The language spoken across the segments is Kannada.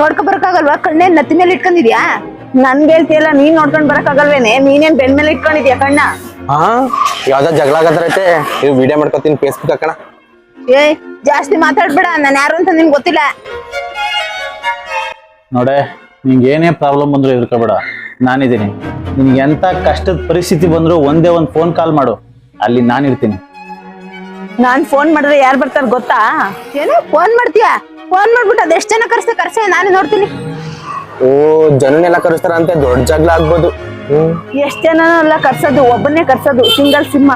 ನೋಡ್ಕೊ ಬರಕಾಗಲ್ವಾ ಕಣ್ಣೆ ನತ್ತಿ ಮೇಲೆ ಇಟ್ಕೊಂಡಿದ್ಯಾ? ನನ್ಗೆ ಹೇಳ್ತಿಯಲ್ಲ ನೀನ್ ನೋಡ್ಕೊಂಡ್ ಬರಕಾಗಲ್ವೇನೆ ನೀನೇನ್ ಬೆನ್ ಮೇಲೆ ಇಟ್ಕೊಂಡಿದ್ಯಾ ಕಣ್ಣ? ಹಾ ಯಾವ್ದೋ ಜಗಳ ಆಗದ್ರೈತೆ ಇದು ವಿಡಿಯೋ ಮಾಡ್ಕೊತೀನಿ ಫೇಸ್ಬುಕ್ ಹಾಕಣ. ಏ ಜಾಸ್ತಿ ಮಾತಾಡ್ಬೇಡ ನಾನು ಯಾರು ಅಂತ ನಿಮ್ಗೆ ಗೊತ್ತಿಲ್ಲ. ನೋಡೆ ನಿಂಗೆ ಏನೇ ಪ್ರಾಬ್ಲಮ್ ಬಂದ್ರು ಎದುರ್ಕೋಬೇಡ. ನಾನಿದ್ದೀನಿ. ನಿನ್ಗೆ ಎಂತ ಕಷ್ಟದ ಪರಿಸ್ಥಿತಿ ಬಂದ್ರು ಒಂದೇ ಒಂದು ಫೋನ್ ಕಾಲ್ ಮಾಡು. ಅಲ್ಲಿ ನಾನಿರ್ತೀನಿ ನಾನ್ ಫೋನ್ ಮಾಡಿದ್ರೆ ಯಾರು ಬರ್ತಾರ ಗೊತ್ತಾ? ಏನೋ ಫೋನ್ ಮಾಡ್ತೀಯಾ? ಫೋನ್ ಮಾಡ್ಬಿಟ್ಟು ಎಷ್ಟು ಜನ ಕರ್ಸ್ತೆ ಕರ್ಸೆ ನಾನೇ ನೋಡ್ತೀನಿ. ಓ ಜನನೆಲ್ಲ ಕರೆಸ್ತಾರಂತೆ ದೊಡ್ಡ ಜಗಳ ಆಗ್ಬೋದು. ಎಷ್ಟು ಎಷ್ಟ್ ಜನ ಅಲ್ಲ ಕರ್ಸೋದು ಒಬ್ಬನೇ ಕರ್ಸೋದು ಸಿಂಗಲ್ ಸಿಂಹ.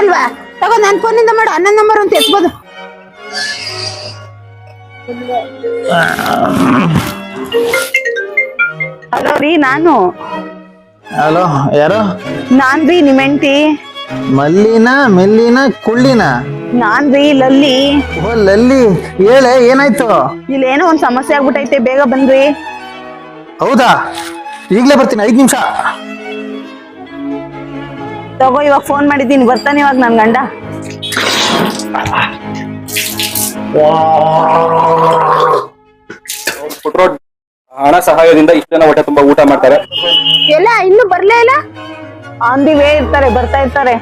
ಅಲ್ವಾ ತಗೋ ನನ್ ಫೋನಿಂದ ಮಾಡು ಅನ್ನ ನಂಬರ್ ಅಂತ ಎತ್ಬೋದು. ಹಲೋ ರೀ ನಾನು. ಹಲೋ ಯಾರು? ನಾನ್ ರೀ ನಿಮ್ ಮಲ್ಲಿನಾ ಮಲ್ಲಿನ ಮೆಲ್ಲಿನ ಕುಳ್ಳಿನ? ನಾನ್ ರೀ ಲಲ್ಲಿ. ಓ ಲಲ್ಲಿ ಹೇಳೆ ಏನಾಯ್ತು? ಇಲ್ಲಿ ಏನೋ ಒಂದ್ ಸಮಸ್ಯೆ ಆಗ್ಬಿಟ್ಟೈತೆ ಬೇಗ ಬನ್ರಿ. ಹೌದಾ? ಈಗ್ಲೇ ಬರ್ತೀನಿ ಐದ್ ನಿಮಿಷ. ತಗೋ ಇವಾಗ ಫೋನ್ ಮಾಡಿದ್ದೀನಿ ಬರ್ತಾನೆ ಇವಾಗ ನನ್ ಗಂಡ. ಕೊಟ್ಟಿರೋ ಹಣ ಸಹಾಯದಿಂದ ಇಷ್ಟು ಜನ ಹೊಟ್ಟೆ ತುಂಬಾ ಊಟ ಮಾಡ್ತಾರೆ. ಎಲ್ಲ ಇನ್ನು ಬರ್ಲೇ ಇಲ್ಲ? ಆನ್ ದಿ ವೇ ಇರ್ತಾರೆ, ಬರ್ತಾ ಇರ್ತಾರೆ.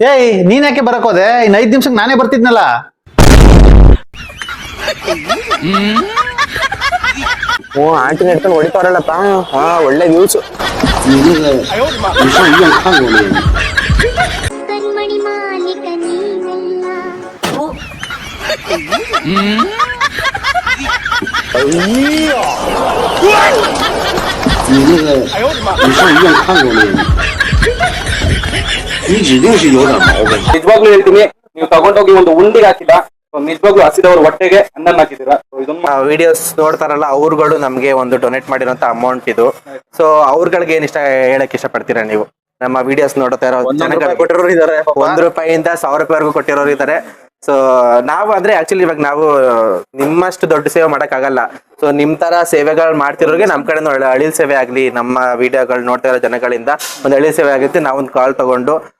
ಏಯ್ ನೀನ್ ಯಾಕೆ ಬರಕ್ ಹೋದೆ? ಇನ್ ಐದ್ ನಿಮಿಷಕ್ಕೆ ನಾನೇ ಬರ್ತಿದ್ನಲ್ಲ. ಓ ಆಂಟಿ ನಡ್ಕೊಂಡು ಹೊಡಿತಾರಲ್ಲಪ್ಪ. ಹಾ ಒಳ್ಳೆ ನ್ಯೂಸ್ ಕಣ್ಮಣಿ ಮಾಲೀಕ ನೀನಲ್ಲ 你 ಈ ಜಿಗೀಶ್ ಇರೋದು ನಿಜವಾಗ್ಲೂ ಹೇಳ್ತೀನಿ. ನೀವು ತಗೊಂಡೋಗಿ ಒಂದು ಉಂಡಿಗೆ ಹಾಕಿಲ್ಲ ನಿಜವಾಗ್ಲೂ ಹಸಿದವರು ಹೊಟ್ಟೆಗೆ ಅನ್ನ ಹಾಕಿದ್ದೀರಾ? ವಿಡಿಯೋಸ್ ನೋಡ್ತಾರಲ್ಲ ಅವ್ರುಗಳು ನಮ್ಗೆ ಒಂದು ಡೊನೇಟ್ ಮಾಡಿರೋಂತ ಅಮೌಂಟ್ ಇದು. ಸೊ ಅವ್ರಗಳಿಗೆ ಏನ್ ಇಷ್ಟ ಹೇಳಕ್ ಇಷ್ಟ ಪಡ್ತೀರಾ ನೀವು? ನಮ್ಮ ವಿಡಿಯೋಸ್ ನೋಡ್ತಾ ಇರೋ ಇದ್ದಾರೆ ಕೊಟ್ಟಿರೋರು ಇದಾರೆ ಒಂದ್ ರೂಪಾಯಿಂದ ಸಾವಿರ ರೂಪಾಯಿವರೆಗೂ ಕೊಟ್ಟಿರೋರು ಇದಾರೆ. ಸೊ ನಾವು ಅಂದ್ರೆ ಆಕ್ಚುಲಿ ಇವಾಗ ನಾವು ನಿಮ್ಮಷ್ಟು ದೊಡ್ಡ ಸೇವೆ ಮಾಡಕ್ ಆಗಲ್ಲ ಸೊ ನಿಮ್ ತರ ಸೇವೆಗಳು ಮಾಡ್ತಿರೋರಿಗೆ ನಮ್ ಕಡೆ ಒಳ್ಳೆ ಅಳಿಲ್ ಸೇವೆ ಆಗ್ಲಿ ನಮ್ಮ ವಿಡಿಯೋಗಳು ನೋಡ್ತಾ ಇರೋ ಜನಗಳಿಂದ ಒಂದ್ ಅಳಿಲ್ ಸೇವೆ ಆಗುತ್ತೆ. ನಾವೊಂದು ಕಾಲ್ ತಗೊಂಡು